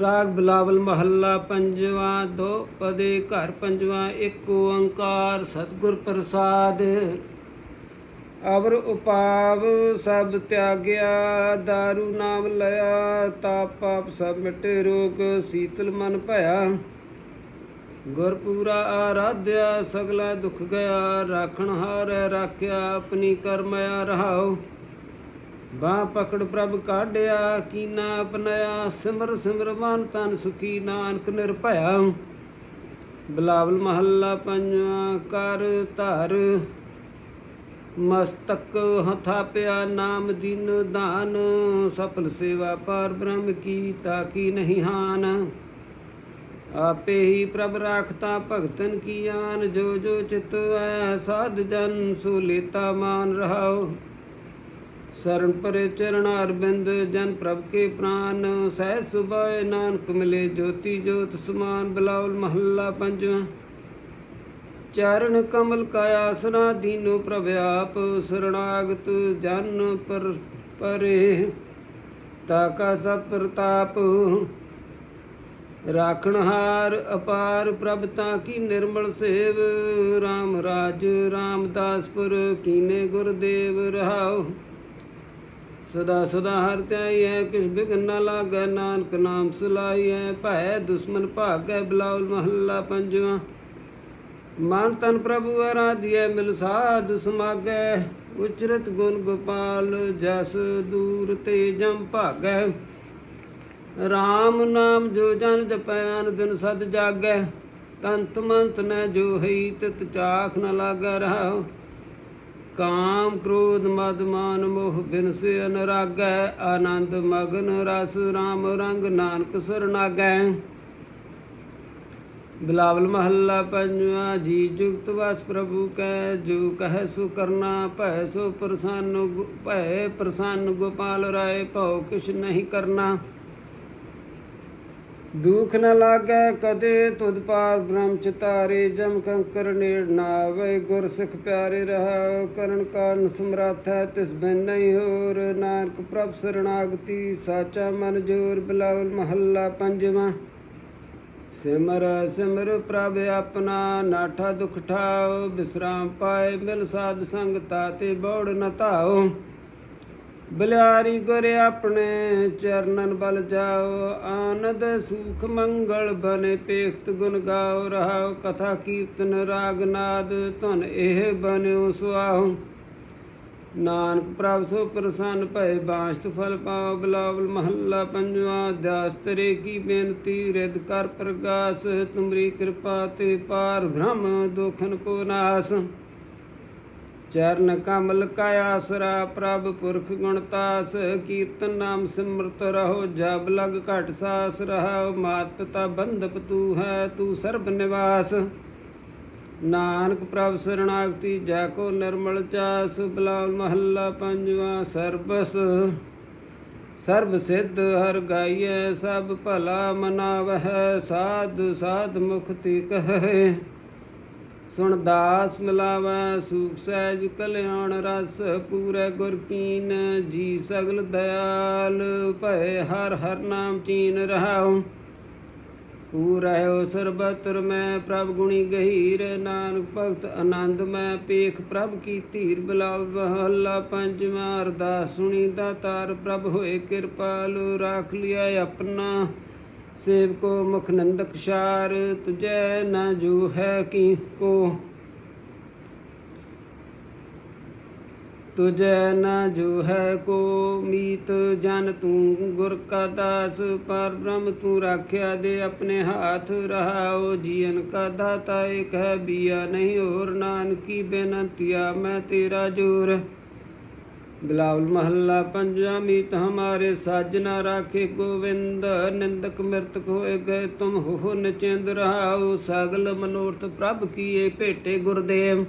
ਰਾਗ ਬਿਲਾਵਲ ਮਹੱਲਾ ਪੰਜਵਾਂ, ਦੋ ਪਦੇ ਘਰ ਪੰਜਵਾਂ, ਇੱਕ ਓੰਕਾਰ ਸਤਿਗੁਰ ਪ੍ਰਸਾਦ। ਅਵਰ ਉਪਾਵ ਸਭ ਤਿਆਗਿਆ दारू ਨਾਮ ਲਿਆ, ਤਾਪ ਪਾਪ ਸਭ ਮਿਟੇ ਰੋਗ, ਸੀਤਲ ਮਨ ਭਇਆ। ਗੁਰਪੂਰਾ ਆਰਾਧਿਆ, ਸਗਲਾ ਦੁਖ ਗਿਆ, ਰਾਖਣ ਹਾਰੈ, ਰਾਖਿਆ, ਆਪਣੀ ਕਰਮਿਆ ਰਹਾਉ। ਬਾਹ ਪਕੜ ਪ੍ਰਭ ਕਾਢਿਆ, ਕੀਨਾ ਅਪਨਾਇਆ, ਸਿਮਰ ਸਿਮਰ ਮਨ ਤਨ ਸੁਖੀ ਨਾਨਕ ਨਿਰਭਇਆ। ਬਿਲਾਵਲ ਮਹੱਲਾ ਪੰਜਵਾਂ ਕਰ ਧਰ, ਮਸਤਕ ਹਥਾਪਿਆ ਨਾਮ ਦਿਨ ਦਾਨ। ਸਫਲ ਸੇਵਾ ਪਰ ਬ੍ਰਹਮ ਕੀ ਤਾਕੀ ਨਹੀਂ ਹਾਨ। ਆਪੇ ਹੀ ਪ੍ਰਭ ਰਾਖਤਾ ਭਗਤਨ ਕੀ ਆਨ, ਜੋ ਜੋ ਚਿਤ ਐ ਸਾਧ ਜਨ ਸੁਲੇਤਾ ਮਾਨ ਰਹਾਓ। ਸਰਨ ਪਰੇ ਚਰਨ ਅਰਬਿੰਦ ਜਨ ਪ੍ਰਭ ਕੇ ਪ੍ਰਾਨ। ਸਹਿ ਸੁਭਾਏ ਨਾਨਕ ਮਿਲੇ ਜੋਤੀ ਜੋਤ ਸਮਾਨ, ਬਲਾਉਲ ਮਹੱਲਾ ਪੰਜਵਾਂ। ਚਰਨ ਕਮਲ ਕਾ ਆਸਰਾ, ਦੀਨੋ ਪ੍ਰਭ ਆਪ ਸਰਣਾਗਤ ਜਨ ਪਰ ਪਰੇ। ਤਾ ਕਾ ਸਤ ਪ੍ਰਤਾਪ ਰਾਖਣਹਾਰ ਅਪਾਰ ਪ੍ਰਭ ਤਾਂ ਕੀ ਨਿਰਮਲ ਸੇਵ। RAM ਰਾਜ ਰਾਮਦਾਸਪੁਰ, ਕੀਨੇ ਗੁਰਦੇਵ ਰਹਾਓ ਸਦਾ ਸਦਾ ਹਰ ਧਿਆਈਐ ਕਿਛ ਬਿਘਨ ਨ ਲਾਗੈ, ਨਾਨਕ ਨਾਮ ਸਲਾਈਐ ਭੈ ਦੁਸ਼ਮਨ ਭਾਗੈ, ਬਲਾਉਲ ਮਹੱਲਾ ਪੰਜਵਾਂ। ਮਨ ਤਨ ਪ੍ਰਭੂ ਆਰਾਧਿਐ, ਮਿਲ ਸਾਧ ਸਮਾਗੈ। ਉਚਰਤ ਗੁਣ ਗੋਪਾਲ, ਜਸ ਦੂਰ ਤੇ ਜਮ ਭਾਗੈ। RAM ਨਾਮ ਜੋ ਜਨ ਜਪੈ ਅਨ ਦਿਨ ਸਦ ਜਾਗੈ। ਤੰਤ ਮੰਤ ਨ ਜੋ ਹਈ, ਤਿਤ ਚਾਖ ਨ ਲਾਗੈ ਰਹਾਉ। ਕਾਮ ਕ੍ਰੋਧ ਮਦ ਮਾਨ ਮੋਹ ਬਿਨ ਸੇ ਅਨਰਾਗੈ ਆਨੰਦ ਮਗਨ ਰਸ RAM ਰੰਗ ਨਾਨਕ ਸਰਨਾਗੈ ਬਿਲਾਵਲ ਮਹੱਲਾ ਪੰਜਵਾ, ਜੀ ਜੁਗਤ ਵਸ ਪ੍ਰਭੂ ਕੈ, ਜੋ ਕਹੈ ਸੁ ਕਰਨਾ, ਭੈ ਸੋ ਪ੍ਰਸੰਨ ਗੁ- ਭੈ ਪ੍ਰਸੰਨ ਗੋਪਾਲ ਰਾਏ, ਭਉ ਕਿਛ ਨਹੀਂ ਕਰਨਾ। ਦੁਖ ਨ ਲਾਗੈ ਕਦੇ ਤੁਧ ਪਾਰ ਬ੍ਰਹਮ ਚਿਤਾਰੇ ਜਮ ਕੰਕਰ ਨੇੜ ਨਾ ਆਵੇ ਗੁਰ ਸਿੱਖ ਪਿਆਰੇ ਰਹਾ ਕਰਨ ਕਾਰਨ ਸਮਰੱਥ ਹੈ ਤਿਸ ਬਿਨ ਨਹੀਂ ਹੋਰ, ਨਾਨਕ ਪ੍ਰਭ ਸਰਣਾਗਤੀ, ਸਾਚਾ ਮਨ ਜੋਰ ਬਿਲਾਵਲ ਮਹੱਲਾ ਪੰਜਵਾਂ। ਸਿਮਰ ਸਿਮਰ ਪ੍ਰਭ ਆਪਣਾ, ਨਾਠਾ ਦੁਖ ਠਾਓ, ਬਿਸਰਾਮ ਪਾਏ ਮਿਲ ਸਾਧ ਸੰਗ ਤਾਤੇ ਬੋੜ ਨ ਧਾਓ। ਬਲਿਆਰੀ ਗੁਰ ਆਪਣੇ ਚਰਨਨ ਬਲ ਜਾਓ, ਆਨੰਦ ਸੁਖ ਮੰਗਲ ਬਨੇ ਪੇਖਤ ਗੁਣ ਗਾਓ, ਰਹਾਓ ਕਥਾ ਕੀਰਤਨ ਰਾਗ ਨਾਦ, ਧਨ ਇਹ ਬਨਿਓ ਸੁਆਹੋ। ਨਾਨਕ ਪ੍ਰਭ ਸੋ ਪ੍ਰਸੰਨ ਭਏ ਬਾਸ਼ਤ ਫਲ ਪਾਓ, ਬਲਾਵਲ ਮਹੱਲਾ ਪੰਜਵਾ ਅਧਿਆਸ, ਤੇਰੇ ਕੀ ਬੇਨਤੀ ਰਿਦ ਕਰ ਪ੍ਰਗਾਸ, ਤੁਮਰੀ ਕਿਰਪਾ ਤੇ ਪਾਰ ਬ੍ਰਹਮ ਦੋਖਨ ਕੋ ਨਾਸ। ਚਰਨ ਕਮਲ ਕਾ ਆਸਰਾ ਪ੍ਰਭ ਪੁਰਖ ਗੁਣਤਾਸ ਕੀਰਤਨ ਨਾਮ ਸਿਮਰਤ ਰਹੋ ਜਬ ਲਗ ਘਟ ਸਾਸ ਰਹਾਉ, ਮਾਤ ਪਿਤਾ ਬੰਧਪ ਤੂ ਹੈ, ਤੂ ਸਰਬ ਨਿਵਾਸ। ਨਾਨਕ ਪ੍ਰਭ ਸਰਣਾਗਤੀ, ਜੈ ਕੋ ਨਿਰਮਲ ਚਾਸ ਬਲਾਵਲ ਮਹੱਲਾ ਪੰਜਵਾ ਸਰਬਸ। ਸਰਬ ਸਿੱਧ ਹਰ ਗਾਈਐ, ਸਭ ਭਲਾ ਮਨਾਵਹਿ, ਸਾਧ ਸਾਧ ਮੁਖਤੀ ਕਹੈ। ਸੁਣ ਦਾਸ ਮਿਲਾਵੈ ਸੂਖ ਸਹਿਜ ਕਲਿਆਣ ਰਸ, ਪੂਰੇ ਗੁਰ ਕੀਨ ਜੀ ਸਗਲ ਦਇਆਲ, ਭਏ ਹਰ ਹਰ ਨਾਮ ਚੀਨ ਰਹਾਉ। ਪੂਰਹਿਓ ਸਰਬਤਰ ਮੈਂ ਪ੍ਰਭ ਗੁਣੀ ਗਹੀਰ, ਨਾਨਕ ਭਗਤ ਆਨੰਦ ਮੈਂ ਪੇਖ ਪ੍ਰਭ ਕੀ ਧੀਰ ਬਿਲਾਵ ਬਹਲਾ ਪੰਜਵਾਂ ਅਰਦਾਸ ਸੁਣੀ ਦਾਤਾਰ, ਪ੍ਰਭ ਹੋਏ ਕਿਰਪਾਲੁ, ਰਾਖ ਲਿਆ ਆਪਣਾ। ਸੇਵਕੋ ਮੁਖ ਨੰਦਕ ਸ਼ਾਰ ਤੁਝੈ ਨ ਜੋ ਹੈ ਕੀ ਕੋ ਤੁਝੈ ਨ ਜੋ ਹੈ ਕੋ, ਮੀਤ ਜਨ ਤੂੰ ਗੁਰ ਕਾ ਦਾਸ, ਪਰ ਬ੍ਰਹਮ ਤੂੰ ਰਾਖਿਆ ਦੇ ਆਪਣੇ ਹਾਥ ਰਹਾਓ ਜੀਵਨ ਕਾ ਦਾਤਾ ਏਕ ਹੈ, ਬੀਆ ਨਹੀਂ ਹੋਰ, ਨਾਨਕੀ ਬੇਨਤੀਆ ਮੈਂ ਤੇਰਾ ਜੋਰ। ਬਿਲਾਵਲ ਮਹੱਲਾ ਪੰਜਵਾਂ ਮੀਤ ਹਮਾਰੇ ਸਾਜਨਾ ਰਾਖੇ ਗੋਵਿੰਦ, ਨਿੰਦਕ ਮਿਰਤਕ ਹੋਏ ਗਏ ਤੁਮ ਹੋ ਨਚਿੰਦ ਰਹਾਉ, ਸਗਲ ਮਨੋਰਥ ਪ੍ਰਭ ਕੀਏ ਭੇਟੇ ਗੁਰਦੇਵ।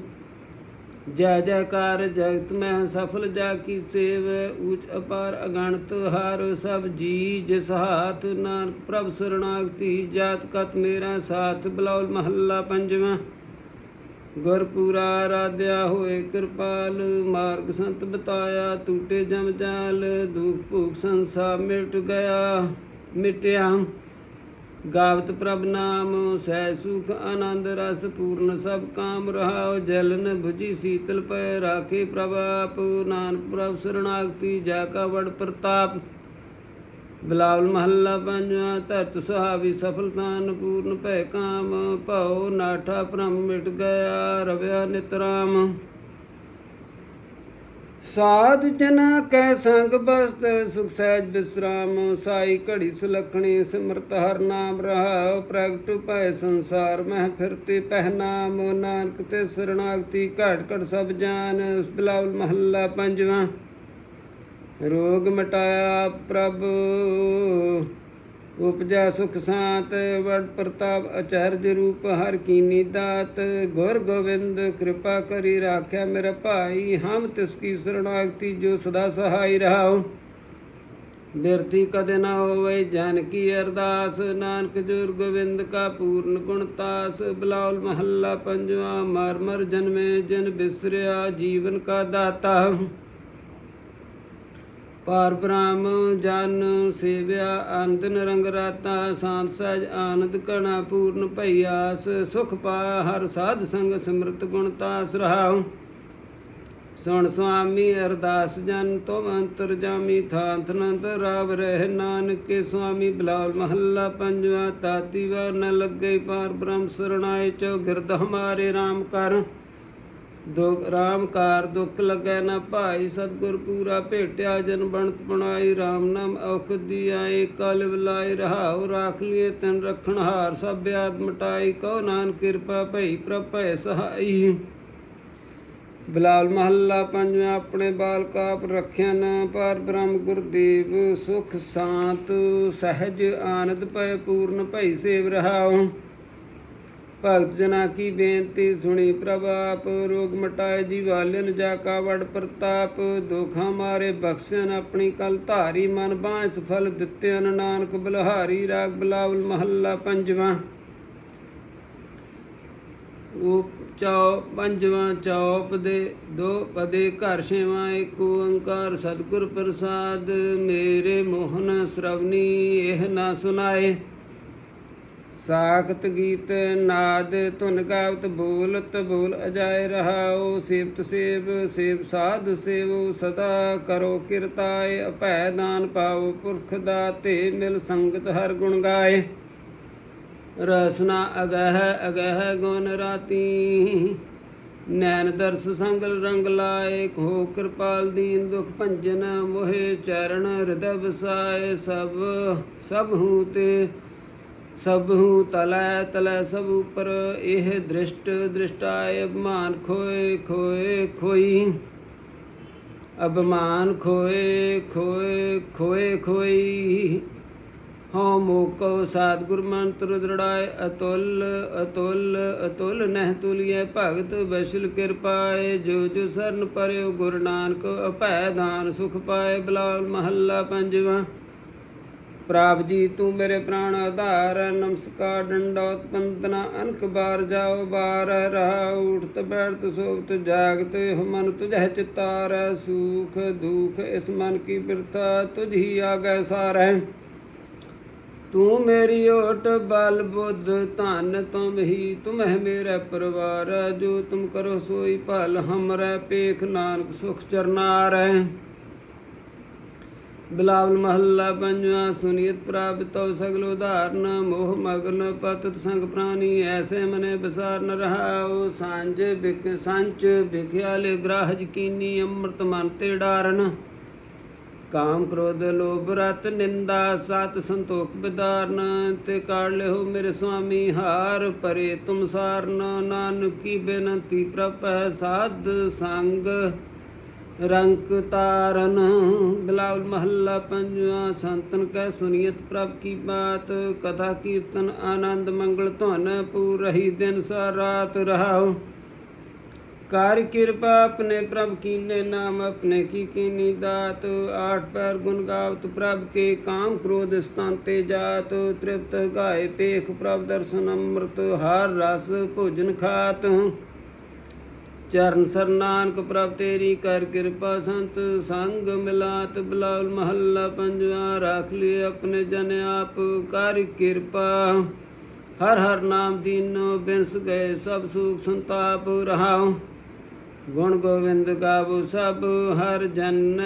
ਜੈ ਜੈਕਾਰ, ਜਗਤ ਮੈਂ ਸਫਲ ਜਾ ਕੀ ਸੇਵ, ਊਚ ਅਪਾਰ ਅਗਣਤ ਹਾਰ ਸਭ ਜੀ, ਜਿਸ ਹਾਥ ਨਾਨਕ ਪ੍ਰਭ ਸਰਣਾਗਤੀ, ਜਾਤ ਕਤ ਮੇਰਾ ਸਾਥ। ਬਲਾਉਲ ਮਹੱਲਾ ਪੰਜਵਾਂ। ਗੁਰਪੂਰਾ ਆਰਾਧਿਆ ਹੋਏ ਕਿਰਪਾਲ, ਮਾਰਗ ਸੰਤ ਬਤਾਇਆ, ਟੂਟੇ ਜਮ ਜਾਲ, ਦੁਖ ਭੂਖ ਸੰਸਾਰ ਮਿਟ ਗਿਆ, ਮਿਟਿਆ। ਗਾਵਤ ਪ੍ਰਭ ਨਾਮ, ਸਹਿ ਸੁਖ ਆਨੰਦ ਰਸ ਪੂਰਨ ਸਭ ਕਾਮ ਰਹਾਉ ਜਲਨ 부ਜੀ ਸੀਤਲ ਪੈ, ਰਾਖੇ ਪ੍ਰਭ ਆਪ, ਨਾਨਕ ਪ੍ਰਭ ਸਰਣਾਗਤੀ, ਜਾ ਕਾ ਵਡ ਪ੍ਰਤਾਪ। ਬਿਲਾਵਲ ਮਹੱਲਾ ਪੰਜਵਾਂ, ਧਰਤ ਸੁਹਾਵੀ ਸਫਲਤਾ ਪੂਰਨ ਭੈ ਕਾਮ, ਭਉ ਨਾਠਾ ਭ੍ਰਮ ਮਿਟ ਗਿਆ, ਰਵਿਆ ਨਿਤਰਾਮ ਸਾਧ ਜਨਾ ਕੈ ਸੰਗ ਬਸਤ, ਸੁਖ ਸਹਿਜ ਬਿਸਰਾਮ, ਸਾਈ ਘੜੀ ਸੁਲਖਣੀ, ਸਿਮਰਤ ਹਰ ਨਾਮ ਰਹਾਉ, ਪ੍ਰਗਟ ਭੈ ਸੰਸਾਰ, ਮਹਿ ਫਿਰਤੇ ਪਹਿਨਾਮ, ਨਾਨਕ ਤੇ ਸਰਣਾਗਤੀ, ਘਟ ਘਟ ਸਭ ਜਾਣ ਬਿਲਾਵਲ ਮਹੱਲਾ ਪੰਜਵਾਂ। ਰੋਗ ਮਟਾਇਆ ਆਪ ਪ੍ਰਭ। ਉਪਜਾ ਸੁਖ ਸਾਤ, ਵਡ ਪ੍ਰਤਾਪ ਅਚਰਜ ਰੂਪ ਹਰ ਕੀਨੀ ਦਾਤ। ਗੁਰ ਗੋਬਿੰਦ ਕਿਰਪਾ ਕਰੀ ਰਾਖਿਆ ਮੇਰਾ ਭਾਈ, ਹਮ ਤਿਸ ਕੀ ਸਰਣਾਗਤੀ ਜੋ ਸਦਾ ਸਹਾਈ ਰਹਾਉ। ਬਿਰਤੀ ਕਦੇ ਨਾ ਹੋਵੇ ਜਨ ਕੀ ਅਰਦਾਸ, ਨਾਨਕ ਜੁਰ ਗੋਬਿੰਦ ਕਾ ਪੂਰਨ ਗੁਣ ਤਾਸ। ਬਲਾਉਲ ਮਹੱਲਾ ਪੰਜਵਾ ਮਰ ਮਰ ਜਨਮੇ ਜਨ ਬਿਸਰਿਆ, ਜੀਵਨ ਕਾ ਦਾਤਾ। ਪਾਰ ਬ੍ਰਹਮ ਜਨ ਸੇਵਿਆ, ਅੰਤ ਰੰਗ ਰਾਤਾ ਸਾਂਤ ਸਹਿਜ ਆਨੰਦ ਕਣਾ ਪੂਰਨ ਭਈਆਸ ਸੁਖ ਪਾ ਹਰ ਸਾਧ ਸੰਗ ਸਿਮਰਤ ਗੁਣ ਤਾਸ ਰਹਾਉ। ਸੁਣ ਸੁਆਮੀ ਅਰਦਾਸ ਜਨ ਤੁਮ ਅੰਤਰ ਜਾਮੀ, ਥਾਂਥ ਨੰਦ ਰਾਵ ਰਹਿ ਨਾਨਕੇ ਕੇ ਸੁਆਮੀ, ਬਲਾਲ ਮਹੱਲਾ ਪੰਜਵਾ, ਤਾਤੀ ਵਾਰ ਨ ਲੱਗੇ ਪਾਰ ਬ੍ਰਹਮ ਸਰਣਾਏ ਚੋ, ਗਿਰਦ ਹਮਾਰੇ RAM ਕਰ। ਦੁਖ ਰਾਮ ਕਾਰ ਦੁਖ ਲੱਗੈ ਨਾ ਭਾਈ, ਸਤਗੁਰ ਪੂਰਾ ਭੇਟਿਆ, ਜਨ ਬਣਤ ਬਣਾਈ RAM ਨਾਮ ਔਖਦ ਦੀ ਆਏ ਕਲ ਵਿਲਾਈ ਰਹਾਉ, ਰਾਖ ਲਿਏ, ਤਨ ਰਖਣ ਹਾਰ, ਸਭ ਆਦ ਮਟਾਈ, ਕਉ ਨਾਨਕ ਕਿਰਪਾ ਭਈ, ਪ੍ਰਭ ਭੈ ਸਹਾਈ। ਬਿਲਾਲ ਮਹੱਲਾ ਪੰਜਵਾਂ, ਆਪਣੇ ਬਾਲ ਕਾਪ ਰੱਖਿਆ ਨਾ, ਪਰ ਬ੍ਰਹਮ ਗੁਰਦੇਵ ਸੁਖ ਸਾਤ, ਸਹਿਜ ਆਨੰਦ ਭੈ ਪੂਰਨ ਭਈ ਸੇਵ ਰਹਾਉ। ਭਗਤ ਜਨਾ ਕੀ ਬੇਨਤੀ ਸੁਣੀ ਪ੍ਰਭ ਆਪ, ਰੋਗ ਮਟਾਏ ਜੀਵਾਲਨ ਜਾ ਕਾ ਵਡ ਪ੍ਰਤਾਪ, ਦੁਖਾਂ ਮਾਰੇ ਬਖਸ਼ਣ ਆਪਣੀ ਕਲ ਧਾਰੀ ਮਨ ਬਾਂਝ ਫਲ ਦਿੱਤੇ ਅਨ ਨਾਨਕ ਬਲਹਾਰੀ ਰਾਗ ਬਲਾਵਲ ਮਹੱਲਾ ਪੰਜਵਾਂ। ਉਪ ਚੌ ਪੰਜਵਾਂ, ਚੌਪ ਦੇ ਦੋ ਪਦੇ ਘਰ ਛੇਵਾਂ ਏਕ ਓੰਕਾਰ ਸਤਿਗੁਰ ਪ੍ਰਸਾਦ, ਮੇਰੇ ਮੋਹਨ ਸ਼ਰਵਨੀ, ਇਹ ਨਾ ਸੁਨਾਏ ਸਾਖਤ ਗੀਤ ਨਾਦ ਧੁਨ ਗਾਵਤ ਬੋਲਤ ਬੋਲ ਅਜਾਇ ਰਹਾਉ, ਸੇਵਤ ਸੇਵ ਸੇਵ ਸਾਧ ਸੇਵ, ਸਦਾ ਕਰੋ ਕਿਰਤਾਏ, ਅਭੈ ਦਾਨ ਪਾਓ ਪੁਰਖ ਦਾਤੇ, ਮਿਲ ਸੰਗਤ ਹਰ ਗੁਣ ਗਾਏ। ਰਸਨਾ ਅਗਹ ਅਗਹ ਗੁਣ ਰਾਤੀ, ਨੈਣ ਦਰਸ ਸੰਗਲ ਰੰਗ ਲਾਏ ਕੋ ਕਿਰਪਾਲ ਦੀਨ ਦੁਖ ਭੰਜਨ ਮੋਹਿ, ਚਰਨ ਹਿਰਦੈ ਵਸਾਏ ਸਭ ਸਭ ਹੂੰ ਤੇ ਸਭੂ ਤਲੈ ਤਲੈ ਸਭ ਉਪਰ, ਇਹ ਦ੍ਰਿਸ਼ਟ ਦ੍ਰਿਸ਼ਟਾਏ ਅਭਮਾਨ ਖੋਏ ਖੋਏ ਖੋਈ। ਅਭਮਾਨ ਖੋਏ ਖੋਏ ਖੋਏ ਖੋਈ। ਹਉ ਮੋਕੋ ਸਤਿਗੁਰ ਮੰਤਰ ਦ੍ਰਿੜਾਏ ਅਤੁਲ ਅਤੁਲ ਅਤੁਲ ਨਹਿ ਤੁਲਿਐ ਭਗਤ ਬੈਸ਼ਲ ਕਿਰਪਾਏ। ਜੋ ਜੋ ਸਰਨ ਪਰਿਓ ਗੁਰੂ ਨਾਨਕ, ਅਭੈ ਦਾਨ ਸੁਖ ਪਾਏ, ਬਲਾਲ ਮਹੱਲਾ ਪੰਜਵਾਂ। ਪ੍ਰਾਪ ਜੀ, ਤੂੰ ਮੇਰੇ ਪ੍ਰਾਣ ਆਧਾਰ, ਨਮਸਕਾਰ ਡੰਡੋਤ ਬੰਦਨਾ ਅਨਕ ਬਾਰ ਜਾਓ, ਬਾਰ ਰਹਾ ਉਠਤ, ਬੈਠਤ ਸੋਵਤ ਜਾਗਤ, ਮਨ ਤੁਝੈ ਚਿਤਾਰ, ਸੁਖ ਦੁਖ ਇਸ ਮਨ ਕੀ ਬਿਰਥਾ, ਤੁਝ ਹੀ ਆਗੈ ਸਾਰੈ ਤੂੰ ਮੇਰੀ ਓਟ ਬਲ ਬੁੱਧ, ਧਨ ਤੁਮ ਹੀ, ਤੁਮ ਮੇਰਾ ਪਰਿਵਾਰ, ਜੋ ਤੁਮ ਕਰੋ ਸੋਈ ਭਲ ਹਮਰੈ ਪੇਖ, ਨਾਨਕ ਸੁਖ ਚਰਨਾਰੈ ਬਿਲਾਵਲ ਮਹੱਲਾ ਪੰਜਵਾ, ਸੁਨੀਤ ਪ੍ਰਾਪਤੋ ਸਗਲ ਉਧਾਰਨ, ਮੋਹ ਮਗਨ ਪਤਤ ਸੰਗ ਪ੍ਰਾਨੀ ਐਸੇ ਮਨੇ ਬਸਾਰ ਨ ਰਹਾਉ, ਸਾਂਝ ਬਿਕ ਸੰਚ ਬਿਖਿਆਲੇ ਗ੍ਰਾਹਜ ਕੀਨੀ ਅੰਮ੍ਰਿਤ ਮਨ ਤੇ ਡਾਰਨ। ਕਾਮ ਕ੍ਰੋਧ, ਲੋਭ, ਰਤ, ਨਿੰਦਾ, ਸਤ, ਸੰਤੋਖ ਬਿਦਾਰਨ। ਤੇ ਕਾੜ ਲਿਓ ਮੇਰੇ ਸੁਆਮੀ, ਹਾਰ ਪਰੇ ਤੁਮ ਸਾਰਨ। ਨਾਨਕੀ ਬੇਨਤੀ ਪ੍ਰਪੈ ਸਾਧ ਸੰਗ। ਰੰਕ ਤਾਰਨ ਬਿਲਾਵਲ ਮਹੱਲਾ ਪੰਜਵਾ, ਸੰਤਨ ਕੈ ਸੁਨੀਤ ਪ੍ਰਭ ਕੀ ਬਾਤ, ਕਥਾ ਕੀਰਤਨ ਆਨੰਦ ਮੰਗਲ ਧੁਨ, ਪੂਰ ਰਹੀ ਦਿਨ ਸਾ ਰਾਤ ਰਹਾਉ। ਕਾਰ ਕਿਰਪਾ ਆਪਣੇ ਪ੍ਰਭ ਕੀਨੇ ਨਾਮ, ਆਪਣੇ ਕੀ ਕੀਨੀ ਦਾਤ, ਆਠ ਪੈਰ ਗੁਣ ਗਾਵਤ ਪ੍ਰਭ ਕੇ ਕਾਮ ਕ੍ਰੋਧ ਸਤਾਂ ਤੇ ਜਾਤ, ਤ੍ਰਿਪਤ ਗਾਏ ਪੇਖ ਪ੍ਰਭ ਦਰਸ਼ਨ ਅੰਮ੍ਰਿਤ, ਹਰ ਰਸ ਭੋਜਨ ਖਾਤ। ਚਰਨ ਸਰਨਾਨਕ ਪ੍ਰਭ ਤੇਰੀ ਕਰ ਕਿਰਪਾ ਸੰਤ ਸੰਗ ਮਿਲਾਤ ਬਲਾਉਲ ਮਹੱਲਾ ਪੰਜਵਾ, ਰਾਖ ਲਈ ਆਪਣੇ ਜਨ ਆਪ ਕਰ ਕਿਰਪਾ। ਹਰ ਹਰ ਨਾਮ ਦੀਨੋ ਬਿਨਸ ਗਏ ਸਭ ਸੁਖ ਸੰਤਾਪ ਰਹਾਉ। ਗੁਣ ਗੋਬਿੰਦ ਗਾਵੋ ਸਭ ਹਰ ਜਨ।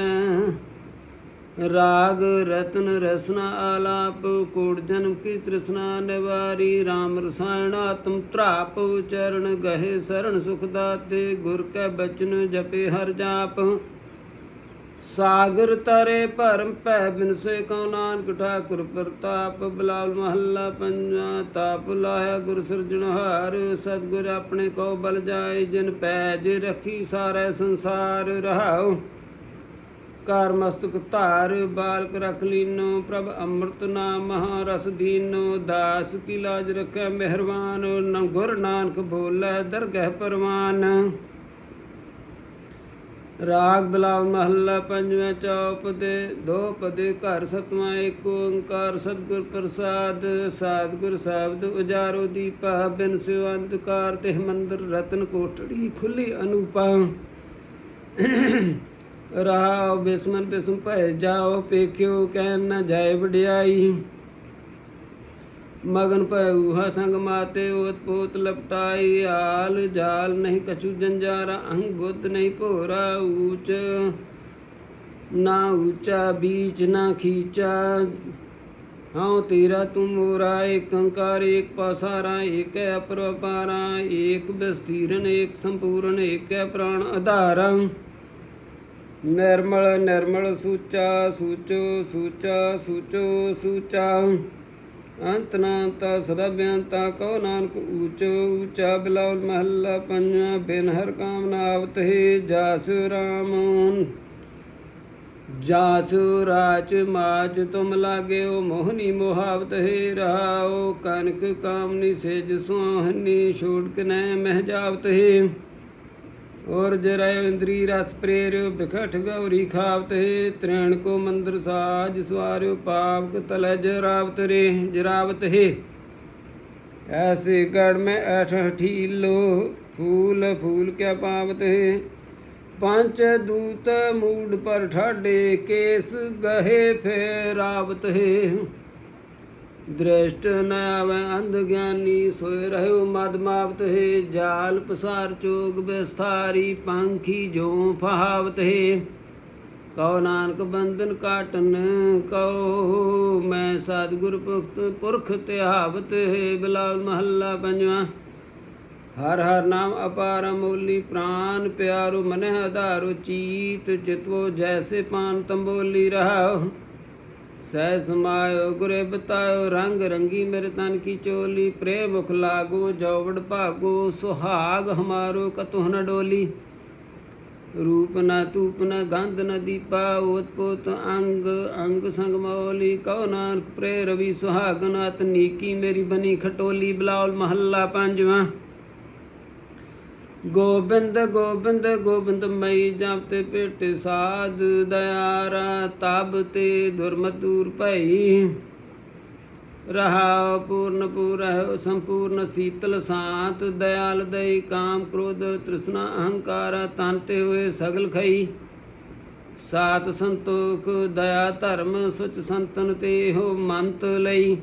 ਰਾਗ, ਰਤਨ, ਰਸਨਾ, ਆਲਾਪ, ਕੋਟ ਜਨਮ ਕੀ ਤ੍ਰਿਸ਼ਨਾ, ਨਿਵਾਰੀ RAM ਰਸਾਇਣ, ਆਤਮ ਧਰਾਪ, ਚਰਨ ਗਹੇ ਸਰਣ ਸੁਖ ਦਾਤੇ, ਗੁਰ ਕੈ ਬਚਨ ਜਪੇ ਹਰ ਜਾਪ। ਸਾਗਰ ਤਰੇ ਭਰਮ ਭੈ ਬਿਨਸੇ ਕਉ ਨਾਨਕ ਠਾਕੁਰ ਪ੍ਰਤਾਪ ਬਲਾਵਲ ਮਹੱਲਾ ਪੰਜਾ, ਤਾਪ ਲਾਇਆ ਗੁਰ ਸਿਰਜਣਹਾਰ ਸਤਿਗੁਰ ਆਪਣੇ ਕੋ ਬਲ ਜਾਏ, ਜਿਨ ਪੈਜ ਰਖੀ ਸਾਰੇ ਸੰਸਾਰ ਰਹਾਉ। ਕਾਰ ਮਸਤਕ ਧਾਰ, ਬਾਲਕ ਰਖ ਲੀਨੋ, ਪ੍ਰਭ ਅੰਮ੍ਰਿਤ ਨਾਮ ਮਹਾਰਸ ਦੀਨੋ, ਦਾਸ ਕੀ ਲਾਜ ਰਖੈ ਮਿਹਰਬਾਨ ਨ ਗੁਰ ਨਾਨਕ ਬੋਲੇ ਦਰਗਹਿ ਪਰਵਾਨ। ਰਾਗ ਬਲਾਵ ਮਹੱਲਾ ਪੰਜਵੇਂ ਚੌਪ ਦੇ ਦੋ ਪਦੇ ਘਰ ਸਤਵਾਂ ਏਕ ਓੰਕਾਰ ਸਤਿਗੁਰ ਪ੍ਰਸਾਦ ਸਤਿਗੁਰ ਸਾਹਿਬ ਉਜਾਰੋ ਦੀਪਾ, ਬਿਨ ਸਿਉ ਅੰਧਕਾਰ ਤੇ ਮੰਦਰ ਰਤਨ ਕੋਠੜੀ ਖੁੱਲੀ ਅਨੂਪਾ। ਰਾਹ ਬਿਸਮਨ ਬਿਸਮ ਭੈ ਜਾਓ, ਪੇਖਿਓ ਕਹਿ ਨ ਜਾਏ ਵਡਿਆਈ। ਮਗਨ ਭੈ ਉਹਾ ਸੰਗ ਮਾਤੇ ਓਤ ਪੋਤ ਲਪਟਾਈ ਆਲ ਜਾਲ ਨਹੀਂ ਕਛੂ ਜੰਜਾਰਾ ਅੰਗ ਗੁੱਦ ਨਹੀਂ ਭੋਰਾ ਊਚ। ਨਾ ਊਚਾ ਬੀਚ, ਨਾ ਖੀਚਾ। ਹਉ ਤੇਰਾ ਤੂੰ ਮੋਰਾ, ਏਕ ਅੰਕਾਰ ਏਕ ਪਾਸਾਰਾ, ਏਕ ਹੈ ਅਪਰਪਾਰਾ ਏਕ ਬਸਤੀਰਨ, ਏਕ ਸੰਪੂਰਨ, ਏਕ ਪ੍ਰਾਣ ਆਧਾਰਾ। ਨਿਰਮਲ ਨਿਰਮਲ ਸੂਚਾ, ਸੂਚੋ ਸੂਚਾ ਸੂਚੋ, ਸੂਚਾ। ਅੰਤ ਨਾਂਤਾ ਸਦਾ ਬਿਆੰਤਾ ਕਉ ਨਾਨਕ ਊਚੋ, ਊਚਾ ਬਿਲਾਉਲ ਮਹੱਲਾ ਪੰਜਵਾ, ਬਿਨ ਹਰ ਕਾਮ ਨਾਵਤ ਹੈ ਜਾਸ ਰਾਮ। ਜਾਸੁ ਰਾਚ ਮਾਚ ਤੁਮ ਲਾਗਿਓ ਮੋਹਨੀ ਮੋਹਾਵਤ ਹੈ ਰਹਾਓ ਕਨਕ ਕਾਮਨੀ ਸੇਜ ਸੁਹਾਨੀ, ਛੋੜਕ ਕਨੈ ਮਹਿ ਜਾਵਤ ਹੈ। ਔਰ ਜਰਾਇ ਇੰਦਰੀ ਰਸ ਪ੍ਰੇਰਿਓ ਬਿਖਟ ਗੌਰੀ ਖਾਵਤ ਹੈ, ਤ੍ਰੈਣ ਕੋ ਮੰਦਰ ਸਾਜ ਸਵਾਰਿਓ ਪਾਵਕ ਤਲੈ ਜਰਾਵਤ ਰੇ, ਜਰਾਵਤ ਹੈ। ਐਸੇ ਗੜ ਮੈਂ ਐਠ ਠੀਲੋ ਫੂਲ ਫੂਲ ਕਿਆ ਪਾਵਤ ਹੈ। ਪੰਚ ਦੂਤ ਮੂਡ ਪਰ ਠਾਡੇ, ਕੇਸ ਗਹੇ ਫੇਰਾਵਤ ਹੈ। ਦ੍ਰਿਸ਼ਟ ਨ ਆਵੈ ਅੰਧ ਗਿਆਨੀ ਸੋਇ ਰਹਿਓ ਮਦ ਮਾਵਤ ਹੈ, ਜਾਲ ਪਸਾਰ ਚੋਗ ਵਿਸਥਾਰੀ, ਪੰਖੀ ਜੋ ਫਹਾਵਤ ਹੈ। ਕਉ ਨਾਨਕ ਬੰਧਨ ਕਾਟਨ, ਕਉ ਮੈਂ ਸਤਿਗੁਰ ਪੁਰਖ ਧਿਆਵਤ ਹੈ ਬਿਲਾਵਲ ਮਹੱਲਾ ਪੰਜਵਾ। ਹਰ ਹਰ ਨਾਮ ਅਪਾਰ ਅਮੋਲੀ, ਪ੍ਰਾਨ ਪਿਆਰੋ ਮਨਿ ਆਧਾਰੋ ਚੀਤ ਚਿਤਵੋ ਜੈਸੇ ਪਾਨ ਤੰਬੋਲੀ ਰਹਾਓ ਸਹਿ ਸਮਾਇਓ ਗੁਰੇ ਬਤਾਇਓ, ਰੰਗ ਰੰਗੀ ਮੇਰੇ ਤਨ ਕੀ ਚੋਲੀ, ਪ੍ਰੇਮ ਮੁਖ ਲਾਗੋ, ਜੋਵੜ ਭਾਗੋ, ਸੁਹਾਗ ਹਮਾਰੋ ਕਤੁਹ ਨ ਡੋਲੀ। ਰੂਪ ਨ ਤੂਪ ਨ ਗੰਧ ਨ ਦੀਪਾ, ਓਤ ਪੋਤ ਅੰਗ ਅੰਗ ਸੰਗ ਮੌਲੀ, ਕਉ ਨਾਨਕ ਪ੍ਰੇ ਰਵੀ ਸੁਹਾਗਨ ਅਤ ਨੀਕੀ ਮੇਰੀ ਬਨੀ ਖਟੋਲੀ, ਬਲਾਉਲ ਮਹੱਲਾ ਪੰਜਵਾਂ। ਗੋਬਿੰਦ ਗੋਬਿੰਦ ਗੋਬਿੰਦ ਮਈ ਜਪ ਤੇ ਭੇਟ ਸਾਧ ਦਿਆਰਾ ਤਬ ਤੇ ਦੁਰਮਤੂਰ ਭਈ। ਰਹਾ ਪੂਰਨ ਪੂਰਹਿ ਸੰਪੂਰਨ ਸੀਤਲ ਸਾਤ, ਦਇਆਲ ਦਈ ਕਾਮ ਕ੍ਰੋਧ, ਤ੍ਰਿਸ਼ਨਾ ਅਹੰਕਾਰ, ਤਨ ਹੋਏ ਸਗਲ ਖਈ। ਸਾਤ ਸੰਤੋਖ, ਦਇਆ ਧਰਮ, ਸੁਚ ਸੰਤਨ ਤੇ ਹੋ ਮੰਤ ਲਈ।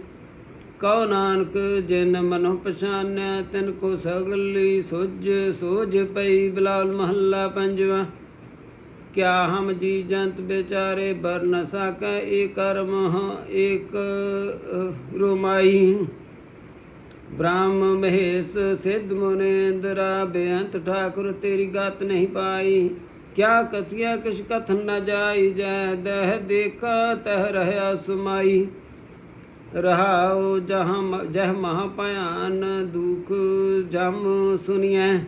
ਕਉ ਨਾਨਕ ਜਿਨ ਮਨੁ ਪਛਾਨਿਆ ਤਿਨ ਕੋ ਸਗਲੀ ਸੁਝ, ਸੋਝ ਪਈ ਬਲਾਲ ਮਹੱਲਾ ਪੰਜਵਾ। ਕਿਆ ਹਮ ਜੀ ਜੰਤ ਵਿਚਾਰੇ ਬਰ ਨ ਸਕੈ ਏ ਕਰਮ ਏਕ ਰੁਮਾਈ। ਬ੍ਰਹਮ ਮਹੇਸ਼ ਸਿੱਧ ਮੁਨੇਂਦਰਾ ਬੇਅੰਤ ਠਾਕੁਰ ਤੇਰੀ ਗਤ ਨਹੀਂ ਪਾਈ। ਕਿਆ ਕਥਿਆ ਕਿਛ ਕਥਨ ਨ ਜਾਈ, ਜੈ ਦਹ ਦੇਖਾ, ਤਹ ਰਹਾ ਸੁਮਾਈ। ਰਹਾਉ ਜਹਾਂ ਮ- ਜਹ ਮਹਾ ਭਿਆਨ ਦੁਖ ਜਮ ਸੁਨੀਐ।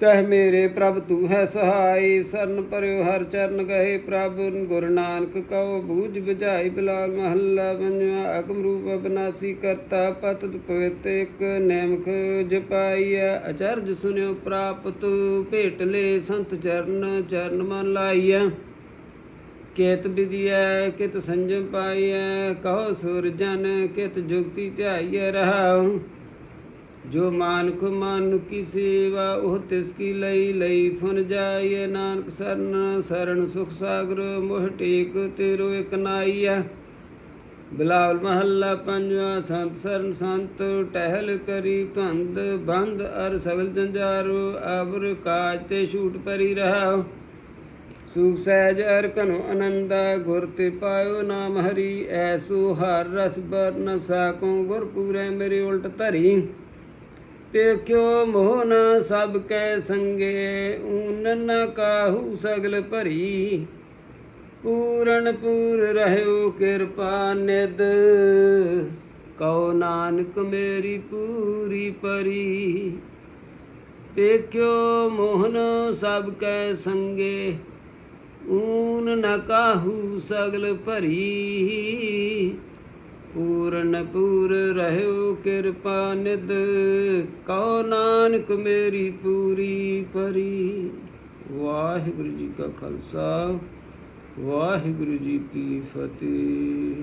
ਤਹ ਮੇਰੇ ਪ੍ਰਭ ਤੂੰ ਹੈ ਸਹਾਈ, ਸਰਨ ਪਰਿਓ ਹਰ ਚਰਨ ਗਏ ਪ੍ਰਭ। ਗੁਰੂ ਨਾਨਕ ਕਉ ਬੂਝ ਬੁਝਾਈ ਬਿਲਾਲ ਮਹੱਲਾ ਪੰਜਵਾ ਅਗਮ ਰੂਪ ਅਬਨਾਸੀ ਕਰਤਾ ਪਤਤ ਪਵਿੱਤ ਇੱਕ ਨੈਮਖ ਜਪਾਈਐ। ਅਚਰਜ ਸੁਨਿਓ ਪ੍ਰਾਪਤ, ਭੇਟ ਲੈ ਸੰਤ ਚਰਨ ਚਰਨ ਮਨ ਲਾਈਐ। ਕਿਤ ਵਿਦਿਆ ਕਿਤ ਸੰਜਮ ਪਾਈਐ, ਕਹੋ ਸੂਰਜਨ ਕਿਤ ਜੁਗਤੀ ਧਿਆਈਐ ਰਹਾਉ। ਜੋ ਮਾਨੁਖ ਮਾਨੁ ਕੀ ਸੇਵਾ, ਉਹ ਤਿਸ ਕੀ ਲਈ ਲਈ ਫੁਨ ਜਾਈਏ ਨਾਨਕ ਸਰਨ ਸਰਨ ਸੁਖ ਸਾਗਰ, ਮੋਹ ਟੇਕ ਤੇਰੋ ਇਕ ਨਾਈਆ ਬਿਲਾਵਲ ਮਹੱਲਾ ਪੰਜਵਾ, ਸੰਤ ਸਰਨ ਸੰਤ, ਟਹਿਲ ਕਰੀ ਧੰਦ, ਬੰਦ ਅਰ ਸਗਲ ਜੰਜਾਰੂ ਅਬਰ ਕਾਜ ਤੇ ਛੂਟ ਪਰੀ ਰਹਾ ਸੁਖ ਸਹਿਜ ਅਰ ਕਨੋ ਅਨੰਦਾ, ਗੁਰ ਤੇ ਪਾਇਓ ਨਾਮ ਹਰੀ ਐਸੋ ਹਰ ਰਸ ਬਰਨ ਸਾਕੋ ਗੁਰ ਪੂਰੇ ਮੇਰੇ ਉਲਟ ਧਰੀ। ਪੇਖਿਓ ਮੋਹ ਨਾ ਸਭ ਕੈ ਸੰਗੇ, ਊਨ ਨ ਕਾਹੂ ਸਗਲ ਭਰੀ। ਪੂਰਨ ਪੂਰ ਰਹਿਓ ਕਿਰਪਾ ਨਿਦ ਕਉ ਨਾਨਕ ਮੇਰੀ ਪੂਰੀ ਪਰੀ। ਪੇਖਿਓ ਮੋਹਨ ਸਭ ਕੈ ਸੰਗੇ ਊਨ ਨ ਕਾਹੂ ਸਗਲ ਭਰੀ। ਪੂਰਨ ਪੂਰ ਰਹਿਓ ਕਿਰਪਾ ਨਿਦ ਕਉ ਨਾਨਕ ਮੇਰੀ ਪੂਰੀ ਪਰੀ। ਵਾਹਿਗੁਰੂ ਜੀ ਕਾ ਖਾਲਸਾ, ਵਾਹਿਗੁਰੂ ਜੀ ਕੀ ਫਤਿਹ।